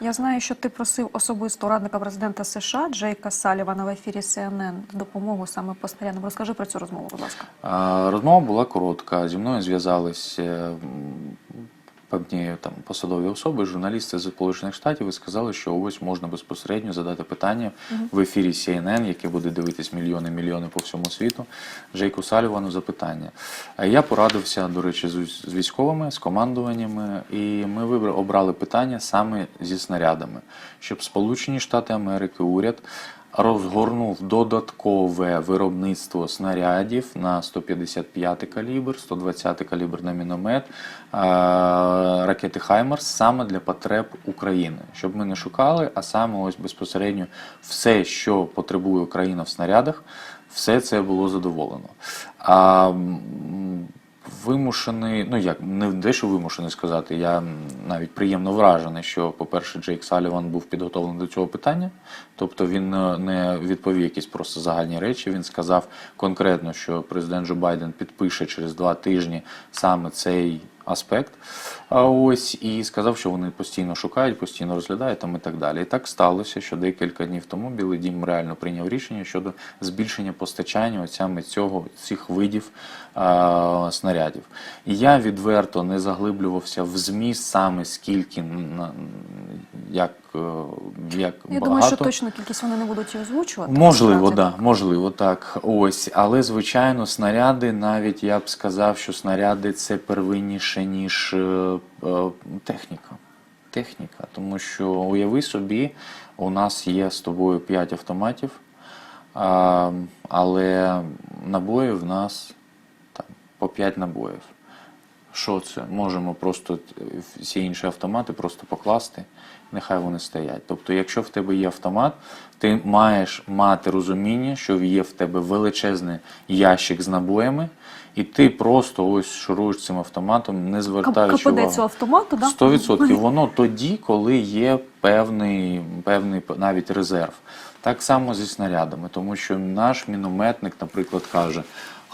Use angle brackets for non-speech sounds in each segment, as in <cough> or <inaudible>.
Я знаю, що ти просив особисто радника президента США Джейка Салівана в ефірі CNN допомогу саме по снарядам. Розкажи про цю розмову, будь ласка. Розмова була коротка. Зі мною зв'язались певні там посадові особи, журналісти з Сполучених Штатів і сказали, що ось можна безпосередньо задати питання в ефірі CNN, яке буде дивитись мільйони мільйони по всьому світу. Джейку Салівану запитання. Я порадився, до речі, з з військовими, з командуваннями, і ми вибрали обрали питання саме зі снарядами, щоб Сполучені Штати Америки, уряд розгорнув додаткове виробництво снарядів на 155 калібр, 120 калібр на міномет, ракети Хаймерс саме для потреб України, щоб ми не шукали, а саме ось безпосередньо все, що потребує Україна в снарядах, все це було задоволено. Вимушений, ну як не дещо вимушений сказати. Я навіть приємно вражений, що, по-перше, Джейк Саліван був підготовлений до цього питання. Тобто він е, не відповів якісь просто загальні речі. Він сказав конкретно, що президент Джо Байден підпише через два тижні саме цей аспект. Ось і сказав, що вони постійно шукають, постійно розглядають там і так далі. І так сталося, що декілька днів тому Білий Дім реально прийняв рішення щодо збільшення постачання саме цього цих видів а, снарядів. І я відверто не заглиблювався в зміст саме скільки як, е, як Я багато. думаю, що точно кількість вони не будуть озвучувати. Можливо, да, можливо, так. Ось, але звичайно, снаряди, навіть я б сказав, що снаряди це первинніше, ніж е, е, техніка. Техніка, тому що уяви собі, у нас є з тобою 5 автоматів, а, але набоїв в нас там, по 5 набоїв. Що це? Можемо просто е, всі інші автомати просто покласти, нехай вони стоять. Тобто, якщо в тебе є автомат, ти маєш мати розуміння, що є в тебе величезний ящик з набоями, і ти просто ось шуруєш цим автоматом, не звертаючи увагу. цього автомату, да? 100%. <laughs> Воно тоді, коли є певний, певний навіть резерв. Так само зі снарядами, тому що наш мінометник, наприклад, каже: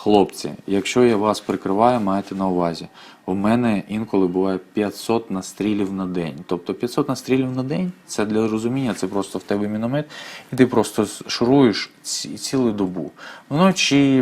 хлопці, якщо я вас прикриваю, маєте на увазі. У мене інколи буває 500 настрілів на день. Тобто 500 настрілів на день це для розуміння, це просто в тебе міномет, і ти просто шуруєш ці- цілу добу. Вночі,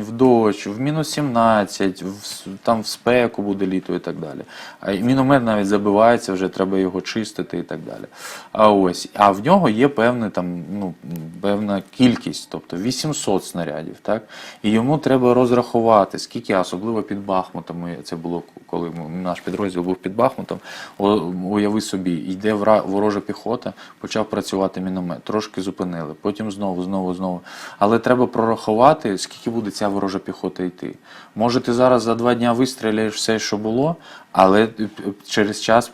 в дощ, в мінус 17, в, там в спеку буде літо і так далі. А міномет навіть забивається, вже треба його чистити і так далі. А ось, а в нього є певна там, ну, певна кількість, тобто 800 снарядів, так? І йому треба розрахувати, скільки, особливо під Бахмутом, це було коли наш підрозділ був під Бахмутом. Уяви собі, йде ворожа піхота, почав працювати міномет, трошки зупинили, потім знову, знову, знову. Але треба прорахувати, скільки буде ця ворожа піхота йти. Може, ти зараз за два дня вистріляєш все, що було, але через час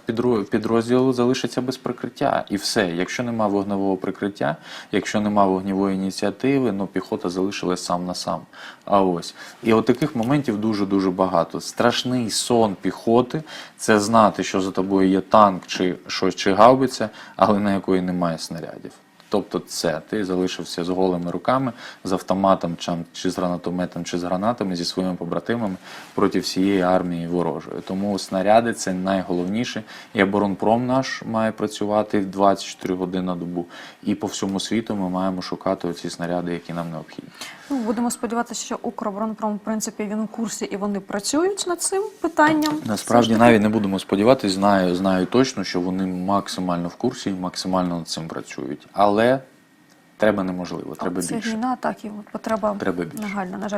підрозділ залишиться без прикриття. І все. Якщо нема вогневого прикриття, якщо нема вогневої ініціативи, ну піхота залишилась сам на сам. А ось. І от таких моментів дуже-дуже багато. Страшний сон піхоти це знати, що за тобою є танк чи щось чи гаубиця, але на якої немає снарядів. Тобто це ти залишився з голими руками, з автоматом, чи з гранатометом, чи з гранатами зі своїми побратимами проти всієї армії ворожої. Тому снаряди це найголовніше. І оборонпром наш має працювати 24 години на добу. І по всьому світу ми маємо шукати оці снаряди, які нам необхідні. Ну, будемо сподіватися, що Укроборонпром, в принципі, він у курсі і вони працюють над цим питанням. Насправді навіть не будемо сподіватись, знаю, знаю точно, що вони максимально в курсі і максимально над цим працюють. Але треба неможливо, треба це більше. війна, так і потреба Треба більше. нагальна, на жаль.